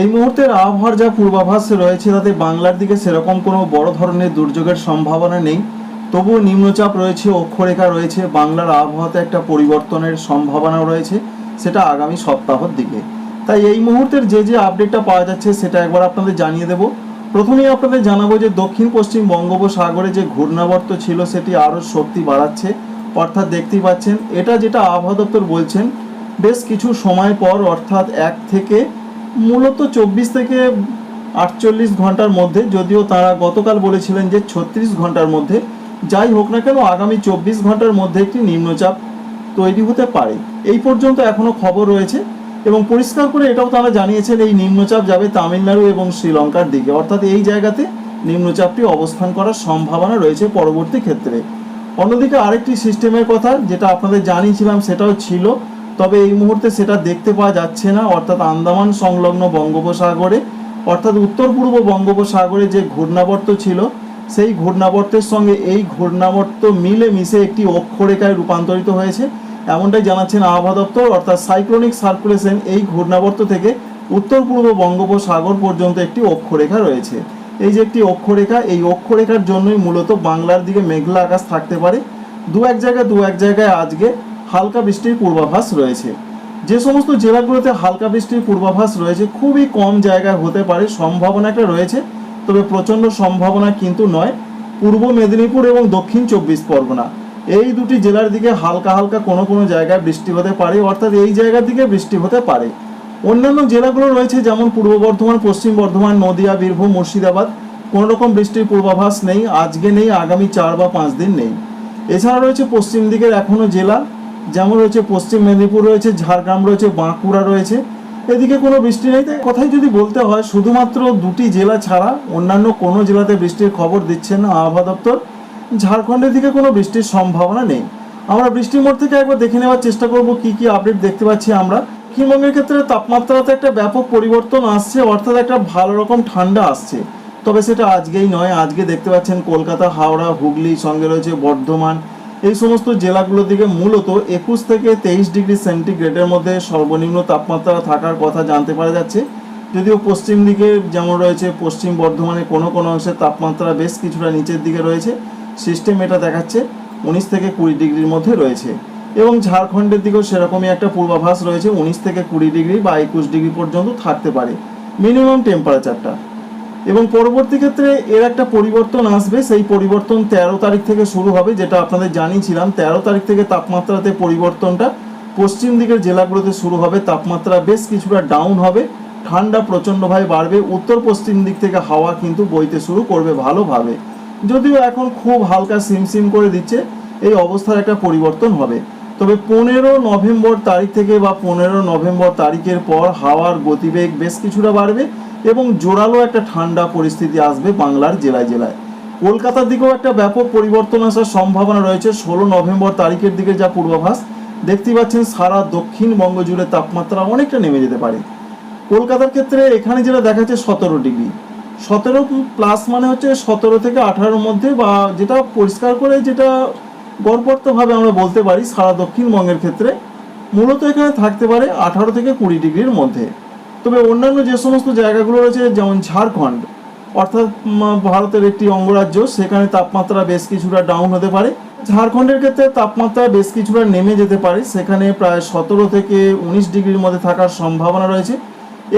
এই মুহূর্তের আবহাওয়ার যা পূর্বাভাস রয়েছে তাতে বাংলার দিকে সেরকম কোনো বড় ধরনের দুর্যোগের সম্ভাবনা নেই। তবুও নিম্নচাপ রয়েছে, অক্ষরেখা রয়েছে, বাংলার আবহাওয়াতে একটা পরিবর্তনের সম্ভাবনা রয়েছে, সেটা আগামী সপ্তাহের দিকে। তাই এই মুহূর্তের যে যে আপডেটটা পাওয়া যাচ্ছে সেটা একবার আপনাদের জানিয়ে দেব। প্রথমেই আপনাদের জানাব যে দক্ষিণ পশ্চিম বঙ্গোপসাগরে যে ঘূর্ণাবর্ত ছিল সেটি আরও শক্তি বাড়াচ্ছে। অর্থাৎ দেখতেই পাচ্ছেন, এটা যেটা আবহাওয়া দপ্তর বলছেন, বেশ কিছু সময় পর, অর্থাৎ এক থেকে মূলত চব্বিশ থেকে আটচল্লিশ ঘণ্টার মধ্যে, যদিও তারা গতকাল বলেছিলেন যে ছত্রিশ ঘণ্টার মধ্যে, যাই হোক না কেন আগামী চব্বিশ ঘণ্টার মধ্যে একটি নিম্নচাপ তৈরি হতে পারে। এই পর্যন্ত এখনও খবর রয়েছে এবং পরিষ্কার করে এটাও তারা জানিয়েছেন, এই নিম্নচাপ যাবে তামিলনাড়ু এবং শ্রীলঙ্কার দিকে। অর্থাৎ এই জায়গাতে নিম্নচাপটি অবস্থান করার সম্ভাবনা রয়েছে পরবর্তী ক্ষেত্রে। অন্যদিকে আরেকটি সিস্টেমের কথা, যেটা আপনাদের জানিয়েছিলাম, সেটাও ছিল তবে এই মুহূর্তে সেটা দেখতে পাওয়া যাচ্ছে না, অর্থাৎ আন্দামান সংলগ্ন বঙ্গোপসাগরে। অর্থাৎ উত্তর পূর্ব বঙ্গোপসাগরে যে ঘূর্ণাবর্ত ছিল, সেই ঘূর্ণাবর্তের সঙ্গে এই ঘূর্ণাবর্ত মিলে মিশে একটি অক্ষরেখায় রূপান্তরিত হয়েছে। এমনটাই জানাচ্ছেন আবহাওয়া দপ্তর, অর্থাৎ সাইক্লোনিক সার্কুলেশন এই ঘূর্ণাবর্ত থেকে উত্তর পূর্ব বঙ্গোপসাগর পর্যন্ত একটি অক্ষরেখা রয়েছে। এই যে একটি অক্ষরেখা, এই অক্ষরেখার জন্যই মূলত বাংলার দিকে মেঘলা আকাশ থাকতে পারে। দু এক জায়গায় দু এক জায়গায় আজকে হালকা বৃষ্টির পূর্বাভাস রয়েছে। যে সমস্ত জেলাগুলোতে হালকা বৃষ্টির পূর্বাভাস রয়েছে, খুবই কম জায়গায় হতে পারে সম্ভাবনাটা রয়েছে, তবে প্রচণ্ড সম্ভাবনা কিন্তু নয়। পূর্ব মেদিনীপুর এবং দক্ষিণ চব্বিশ পরগনা। এই দুটি জেলার দিকে হালকা হালকা কোনো কোনো জায়গায় বৃষ্টি হতে পারে, অর্থাৎ এই জায়গার দিকে বৃষ্টি হতে পারে। অন্যান্য জেলাগুলো রয়েছে, যেমন পূর্ব বর্ধমান, পশ্চিম বর্ধমান, নদিয়া, বীরভূম, মুর্শিদাবাদ। কোনো রকম বৃষ্টির পূর্বাভাস নেই, আজকে নেই, আগামী চার বা পাঁচ দিন নেই। এছাড়া রয়েছে পশ্চিম দিকের এখনও জেলা যেমন রয়েছে পশ্চিম মেদিনীপুর রয়েছে, ঝাড়গ্রাম রয়েছে, বাঁকুড়া রয়েছে। এদিকে কোনো বৃষ্টি নেই। তাই কথাই যদি বলতে হয়, শুধুমাত্র দুটি জেলা ছাড়া অন্যান্য কোনো জেলাতে বৃষ্টির খবর দিচ্ছেন না আবহাওয়া দপ্তর। ঝাড়খণ্ডের দিকে কোনো বৃষ্টির সম্ভাবনা নেই। আমরা বৃষ্টির মোড় থেকে একবার দেখে নেওয়ার চেষ্টা করব, কি কি আপডেট দেখতে পাচ্ছি আমরা। দক্ষিণবঙ্গের ক্ষেত্রে তাপমাত্রাতে একটা ব্যাপক পরিবর্তন আসছে, অর্থাৎ একটা ভালো রকম ঠান্ডা আসছে। তবে সেটা আজকেই নয়। আজকে দেখতে পাচ্ছেন কলকাতা, হাওড়া, হুগলি, সঙ্গে রয়েছে বর্ধমান এই সমস্ত জেলাগুলোর দিকে মূলত একুশ থেকে তেইশ ডিগ্রি সেন্টিগ্রেডের মধ্যে সর্বনিম্ন তাপমাত্রা থাকার কথা জানতে পারা যাচ্ছে। যদিও পশ্চিম দিকে যেমন রয়েছে, পশ্চিম বর্ধমানে কোনো কোনো অংশের তাপমাত্রা বেশ কিছুটা নিচের দিকে রয়েছে। সিস্টেম এটা দেখাচ্ছে, উনিশ থেকে কুড়ি ডিগ্রির মধ্যে রয়েছে। এবং ঝাড়খণ্ডের দিকেও সেরকমই একটা পূর্বাভাস রয়েছে, উনিশ থেকে কুড়ি ডিগ্রি বা একুশ ডিগ্রি পর্যন্ত থাকতে পারে। মিনিমাম টেম্পারেচারটা। এবং পরবর্তী ক্ষেত্রে এর একটা পরিবর্তন আসবে। সেই পরিবর্তন তেরো তারিখ থেকে শুরু হবে, যেটা আপনাদের জানিয়েছিলাম। তেরো তারিখ থেকে তাপমাত্রাতে পরিবর্তনটা পশ্চিম দিকের জেলাগুলোতে শুরু হবে। তাপমাত্রা বেশ কিছুটা ডাউন হবে। ঠান্ডা প্রচণ্ডভাবে বাড়বে। উত্তর পশ্চিম দিক থেকে হাওয়া কিন্তু বইতে শুরু করবে ভালোভাবে। যদিও এখন খুব হালকা সিমসিম করে দিচ্ছে, এই অবস্থার একটা পরিবর্তন হবে। তবে পনেরো নভেম্বর তারিখ থেকে বা পনেরো নভেম্বর তারিখের পর হাওয়ার গতিবেগ বেশ কিছুটা বাড়বে এবং জোরালো একটা ঠান্ডা পরিস্থিতি আসবে বাংলার জেলায় জেলায়। কলকাতার দিকেও একটা ব্যাপক পরিবর্তন আসার সম্ভাবনা রয়েছে। ষোলো নভেম্বর তারিখের দিকে যা পূর্বাভাস দেখতে পাচ্ছেন সারা দক্ষিণবঙ্গ জুড়ে তাপমাত্রা অনেকটা নেমে যেতে পারে। কলকাতার ক্ষেত্রে এখানে যেটা দেখাচ্ছে সতেরো ডিগ্রি। সতেরো প্লাস মানে হচ্ছে সতেরো থেকে আঠারোর মধ্যে বা যেটা পরিষ্কার করে যেটা গড়পড়তভাবে আমরা বলতে পারি সারা দক্ষিণবঙ্গের ক্ষেত্রে মূলত এখানে থাকতে পারে আঠারো থেকে কুড়ি ডিগ্রির মধ্যে। তবে অন্যান্য যে সমস্ত জায়গাগুলো রয়েছে, যেমন ঝাড়খণ্ড, অর্থাৎ ভারতের একটি অঙ্গরাজ্য, সেখানে তাপমাত্রা বেশ কিছুটা ডাউন হতে পারে। ঝাড়খণ্ডের ক্ষেত্রে তাপমাত্রা বেশ কিছুটা নেমে যেতে পারে, সেখানে প্রায় সতেরো থেকে উনিশ ডিগ্রির মধ্যে থাকার সম্ভাবনা রয়েছে।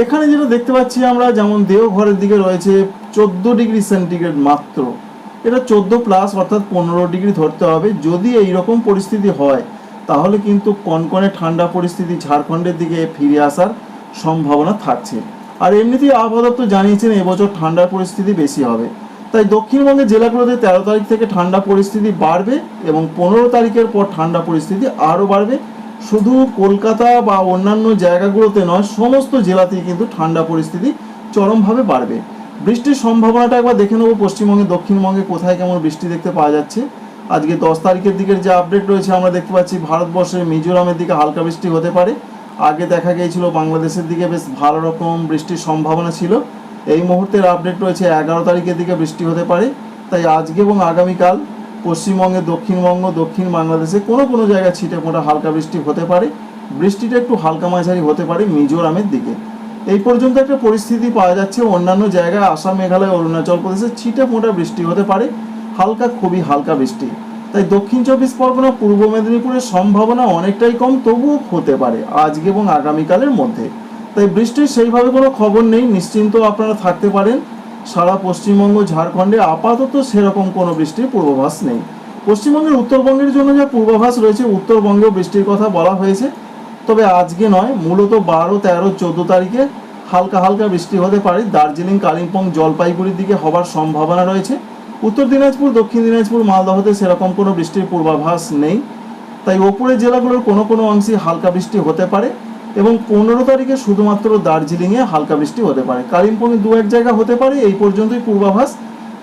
এখানে যেটা দেখতে পাচ্ছি আমরা, যেমন দেওঘরের দিকে রয়েছে চোদ্দ ডিগ্রি সেন্টিগ্রেড মাত্র। এটা চোদ্দ প্লাস অর্থাৎ পনেরো ডিগ্রি ধরতে হবে। যদি এই রকম পরিস্থিতি হয়, তাহলে কিন্তু কনকনে ঠান্ডা পরিস্থিতি ঝাড়খণ্ডের দিকে ফিরে আসার সম্ভাবনা থাকছে। আর এমনিতেই আবহাওয়া দপ্তর জানিয়েছেন এবছর ঠান্ডার পরিস্থিতি বেশি হবে। তাই দক্ষিণবঙ্গের জেলাগুলোতে তেরো তারিখ থেকে ঠান্ডা পরিস্থিতি বাড়বে এবং পনেরো তারিখের পর ঠান্ডা পরিস্থিতি আরও বাড়বে। শুধু কলকাতা বা অন্যান্য জায়গাগুলোতে নয়, সমস্ত জেলাতেই কিন্তু ঠান্ডা পরিস্থিতি চরমভাবে বাড়বে। বৃষ্টির সম্ভাবনাটা একবার দেখে নেব, পশ্চিমবঙ্গে, দক্ষিণবঙ্গে কোথায় কেমন বৃষ্টি দেখতে পাওয়া যাচ্ছে। আজকে দশ তারিখের দিকের যে আপডেট রয়েছে, আমরা দেখতে পাচ্ছি ভারতবর্ষের মিজোরামের দিকে হালকা বৃষ্টি হতে পারে। আগে দেখা গিয়েছিল বাংলাদেশের দিকে বেশ ভালো রকম বৃষ্টির সম্ভাবনা ছিল। এই মুহূর্তের আপডেট রয়েছে, এগারো তারিখের দিকে বৃষ্টি হতে পারে। তাই আজকে এবং আগামীকাল পশ্চিমবঙ্গে, দক্ষিণবঙ্গ, দক্ষিণ বাংলাদেশে কোনো কোনো জায়গায় ছিটে ফোটা হালকা বৃষ্টি হতে পারে। বৃষ্টিটা একটু হালকা মাঝারি হতে পারে মিজোরামের দিকে। এই পর্যন্ত একটা পরিস্থিতি পাওয়া যাচ্ছে অন্যান্য জায়গায়, আসাম, মেঘালয়, অরুণাচল প্রদেশে ছিটে মোটা বৃষ্টি হতে পারে, হালকা, খুবই হালকা বৃষ্টি। তাই দক্ষিণ চব্বিশ পরগনা, পূর্ব মেদিনীপুরের সম্ভাবনা অনেকটাই কম, তবুও হতে পারে আজকে এবং আগামীকালের মধ্যে। তাই বৃষ্টির সেইভাবে কোনো খবর নেই নিশ্চিন্ত আপনারা থাকতে পারেন। সারা পশ্চিমবঙ্গ, ঝাড়খণ্ডে আপাতত সেরকম কোনো বৃষ্টির পূর্বাভাস নেই। পশ্চিমবঙ্গের উত্তরবঙ্গের জন্য যা পূর্বাভাস রয়েছে, উত্তরবঙ্গেও বৃষ্টির কথা বলা হয়েছে। তবে আজকে নয়, মূলত বারো, তেরো, চোদ্দ তারিখে হালকা হালকা বৃষ্টি হতে পারে। দার্জিলিং, কালিম্পং, জলপাইগুড়ির দিকে হবার সম্ভাবনা রয়েছে। উত্তর দিনাজপুর, দক্ষিণ দিনাজপুর, মালদহতে সেরকম কোনো বৃষ্টির পূর্বাভাস নেই। তাই ওপরের জেলাগুলোর কোনো কোনো অংশে হালকা বৃষ্টি হতে পারে এবং পনেরো তারিখে শুধুমাত্র দার্জিলিংয়ে হালকা বৃষ্টি হতে পারে। কালিম্পংয়ে দু এক জায়গা হতে পারে, এই পর্যন্তই পূর্বাভাস।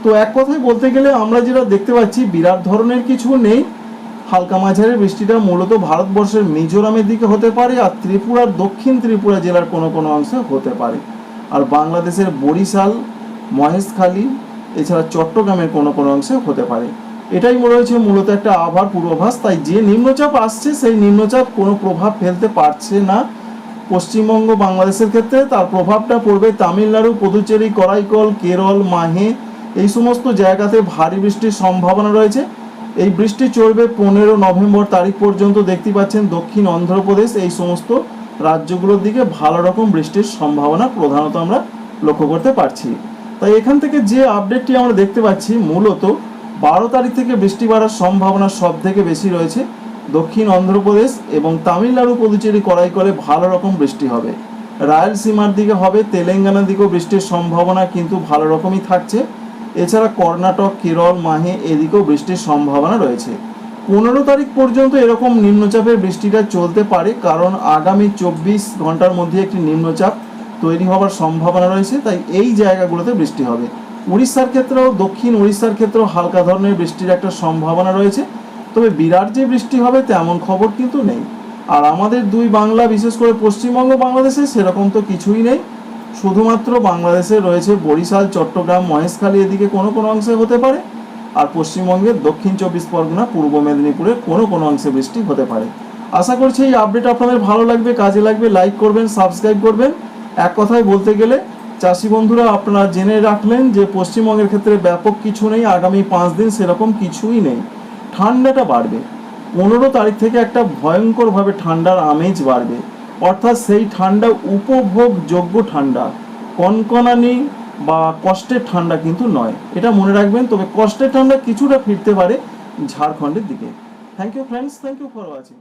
তো এক কথায় বলতে গেলে আমরা যেটা দেখতে পাচ্ছি, বিরাট ধরনের কিছু নেই। হালকা মাঝারি বৃষ্টিটা মূলত ভারতবর্ষের মিজোরামের দিকে হতে পারে আর ত্রিপুরার দক্ষিণ ত্রিপুরা জেলার কোনো কোনো অংশে হতে পারে। আর বাংলাদেশের বরিশাল, মহেশখালী, এছাড়া চট্টগ্রামের কোনো কোনো অংশে হতে পারে। এটাই মনে হয়েছে মূলত একটা আবহাওয়ার পূর্বাভাস। তাই যে নিম্নচাপ আসছে, সেই নিম্নচাপ কোনো প্রভাব ফেলতে পারছে না। পশ্চিমবঙ্গ, বাংলাদেশের ক্ষেত্রে তার প্রভাবটা পড়বে তামিলনাড়ু, পুদুচেরি, করাইকল, কেরল, মাহে, এই সমস্ত জায়গাতে ভারী বৃষ্টির সম্ভাবনা রয়েছে। এই বৃষ্টি চলবে পনেরো নভেম্বর তারিখ পর্যন্ত দেখতে পাচ্ছেন দক্ষিণ অন্ধ্রপ্রদেশ। এই সমস্ত রাজ্যগুলোর দিকে ভালো রকম বৃষ্টির সম্ভাবনা প্রধানত আমরা লক্ষ্য করতে পারছি। তাই এখান থেকে যে আপডেটটি আমরা দেখতে পাচ্ছি, মূলত বারো তারিখ থেকে বৃষ্টি বাড়ার সম্ভাবনা সব থেকে বেশি রয়েছে। দক্ষিণ অন্ধ্রপ্রদেশ এবং তামিলনাড়ু পুদুচেরি করাই করে ভালো রকম বৃষ্টি হবে। রায়লসীমার দিকে হবে, তেলেঙ্গানার দিকেও বৃষ্টির সম্ভাবনা কিন্তু ভালো রকমই থাকছে। এছাড়া কর্ণাটক, কেরল, মাহে এদিকেও বৃষ্টির সম্ভাবনা রয়েছে। পনেরো তারিখ পর্যন্ত এরকম নিম্নচাপের বৃষ্টিটা চলতে পারে, কারণ আগামী চব্বিশ ঘণ্টার মধ্যে একটি নিম্নচাপ তৈরি হওয়ার সম্ভাবনা রয়েছে, তাই এই জায়গাগুলোতে বৃষ্টি হবে। উড়িষ্যার ক্ষেত্রেও, দক্ষিণ উড়িষ্যার ক্ষেত্রেও হালকা ধরনের বৃষ্টির একটা সম্ভাবনা রয়েছে, তবে বিরাট যে বৃষ্টি হবে তেমন খবর কিন্তু নেই। আর আমাদের দুই বাংলা, বিশেষ করে পশ্চিমবঙ্গ বাংলাদেশে সেরকম তো কিছুই নেই। শুধুমাত্র বাংলাদেশে রয়েছে বরিশাল, চট্টগ্রাম, মহেশখালী এদিকে কোনো কোনো অংশে হতে পারে। আর পশ্চিমবঙ্গের দক্ষিণ চব্বিশ পরগনা, পূর্ব মেদিনীপুরের কোনো কোনো অংশে বৃষ্টি হতে পারে। আশা করছি এই আপডেট আপনাদের ভালো লাগবে, কাজে লাগবে। লাইক করবেন, সাবস্ক্রাইব করবেন। এক কথায় বলতে গেলে, চাষি বন্ধুরা, আপনারা জেনে রাখলেন যে পশ্চিমবঙ্গের ক্ষেত্রে ব্যাপক কিছু নেই, আগামী পাঁচ দিন সেরকম কিছুই নেই। ঠান্ডাটা বাড়বে। পনেরো তারিখ থেকে একটা ভয়ঙ্করভাবে ঠান্ডার আমেজ বাড়বে। অর্থাৎ সেই ঠান্ডা, উপভোগযোগ্য ঠান্ডা। কনকনানি বা কষ্টের ঠান্ডা কিন্তু নয়। এটা মনে রাখবেন, তবে কষ্টের ঠান্ডা কিছুটা ফিরতে পারে ঝাড়খণ্ডের দিকে। Thank you friends thank you for watching